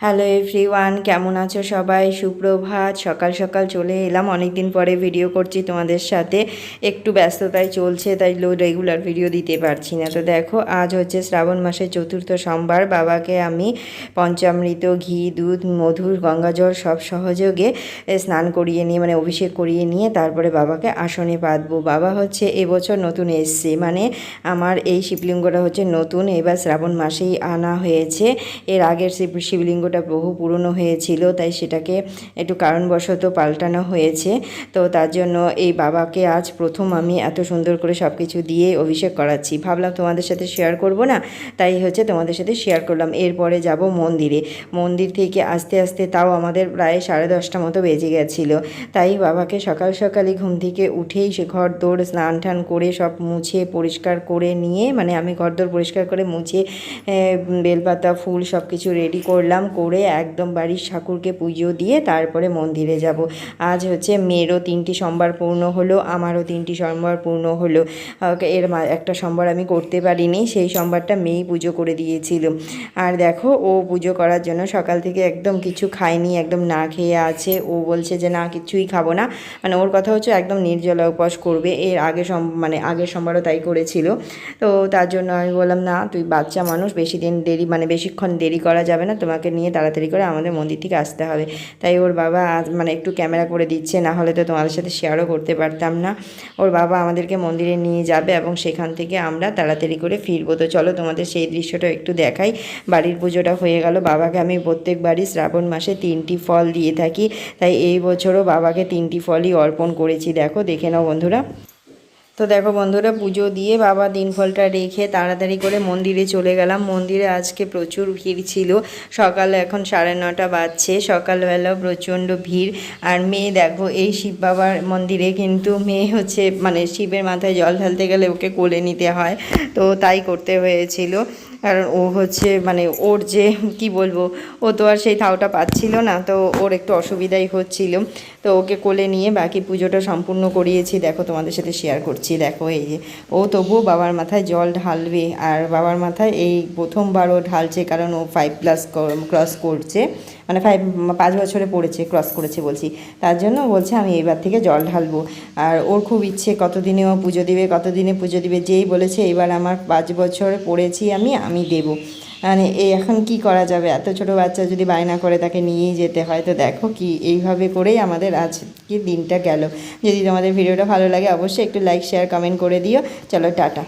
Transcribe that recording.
Hello everyone কেমন আছো সবাই? সুপ্রভাত, সকাল সকাল চলে এলাম। অনেক দিন পরে ভিডিও করছি তোমাদের সাথে। একটু ব্যস্ততায় চলছে, তাই লো রেগুলার ভিডিও দিতে পারছি না। তো দেখো, আজ হচ্ছে শ্রাবণ মাসের চতুর্থ সোমবার। বাবাকে আমি পঞ্চামৃত, ঘি, দুধ, মধুর গঙ্গাজল সব সহযোগে স্নান করিয়ে নিয়ে মানে অভিষেক করিয়ে নিয়ে তারপরে বাবাকে আসনে পাতবো বাবা হচ্ছে এবছর নতুন এসছে। মানে আমার এই শিবলিঙ্গটা হচ্ছে নতুন। এবার শ্রাবণ মাসেই আনা হয়েছে। এর আগের শিব শিবলিঙ্গটা বহু পুরনো হয়েছিল, তাই সেটাকে একটু কারণবশত পাল্টানো হয়েছে। তো তার জন্য এই বাবাকে আজ প্রথম আমি এত সুন্দর করে সব কিছু দিয়ে অভিষেক করাচ্ছি। ভাবলাম তোমাদের সাথে শেয়ার করব না, তাই হচ্ছে তোমাদের সাথে শেয়ার করলাম। এরপরে যাব মন্দিরে। মন্দির থেকে আস্তে আস্তে তাও আমাদের প্রায় সাড়ে দশটা মতো বেজে গেছিল। তাই বাবাকে সকাল সকালই ঘুম থেকে উঠেই সে ঘর দৌড় স্নান টান করে সব মুছে পরিষ্কার করে নিয়ে মানে আমি ঘর দৌড় পরিষ্কার করে মুছে বেলপাতা, ফুল সব কিছু রেডি করলাম। করে একদম বাড়ির ঠাকুরকে পুজো দিয়ে তারপরে মন্দিরে যাব। আজ হচ্ছে মেয়েরও তিনটি সোমবার পূর্ণ হলো, আমারও তিনটি সোমবার পূর্ণ হলো। এর একটা সোমবার আমি করতে পারিনি, সেই সোমবারটা মেয়েই পুজো করে দিয়েছিল। আর দেখো, ও পুজো করার জন্য সকাল থেকে একদম কিছু খায়নি, একদম না খেয়ে আছে। ও বলছে যে, না, কিছুই খাব না। মানে ওর কথা হচ্ছে একদম নির্জলা উপবাস করবে। এর আগে মানে আগের সোমবারও তাই করেছিল। তো তার জন্য আমি বললাম, না, তুই বাচ্চা মানুষ, বেশি দিন দেরি মানে বেশিক্ষণ দেরি করা যাবে না, তোমাকে নিয়ে তাড়াতাড়ি করে আমাদের মন্দির থেকে আসতে হবে। তাই ওর বাবা মানে একটু ক্যামেরা করে দিচ্ছে, না হলে তো তোমাদের সাথে শেয়ারও করতে পারতাম না। ওর বাবা আমাদেরকে মন্দিরে নিয়ে যাবে এবং সেখান থেকে আমরা তাড়াতাড়ি করে ফিরবো। তো চলো তোমাদের সেই দৃশ্যটা একটু দেখাই। বাড়ির পুজোটা হয়ে গেল। বাবাকে আমি প্রত্যেকবারই শ্রাবণ মাসে তিনটি ফল দিয়ে থাকি। তাই এই বছরও বাবাকে তিনটি ফলই অর্পণ করেছি। দেখো, দেখে নাও বন্ধুরা। তো দেখো বন্ধুরা, পুজো দিয়ে বাবা দিন ফলটা রেখে তাড়াতাড়ি করে মন্দিরে চলে গেলাম। মন্দিরে আজকে প্রচুর ভিড় ছিল। সকাল এখন সাড়ে নটা বাজছে। সকালবেলাও প্রচণ্ড ভিড়। আর মেয়ে দেখো, এই শিব বাবার মন্দিরে কিন্তু মেয়ে হচ্ছে মানে শিবের মাথায় জল ঢালতে গেলে ওকে কোলে নিতে হয়। তো তাই করতে হয়েছিল। কারণ ও হচ্ছে মানে ওর যে, কি বলব, ও তো আর সেই তাওটা পাচ্ছিল না। তো ওর একটু অসুবিধাই হচ্ছিল। তো ওকে কোলে নিয়ে বাকি পুজোটা সম্পূর্ণ করিয়েছি। দেখো তোমাদের সাথে শেয়ার করছি। দেখো এই যে, ও তবুও বাবার মাথায় জল ঢালবে আর বাবার মাথায় এই প্রথমবার ও ঢালছে কারণ ও ফাইভ প্লাস ক্রস করছে মানে ফাইভ পাঁচ বছরে পড়েছে ক্রস করেছে বলছি। তার জন্য বলছে, আমি এবার থেকে জল ঢালবো। আর ওর খুব ইচ্ছে, কতদিনে ও পুজো দিবে, কতদিনে পুজো দিবে? যেই বলেছে, এবার আমার পাঁচ বছর পড়েছি আমি আমি দেবো। মানে এই এখন কি করা যাবে? এত ছোট বাচ্চা যদি বায়না করে তাকে নিয়েই যেতে হয়, তো দেখো কি এইভাবে করেই আমাদের আজকে দিনটা গেল। যদি তোমাদের ভিডিওটা ভালো লাগে, অবশ্যই একটু লাইক শেয়ার কমেন্ট করে দিও। চলো, টাটা।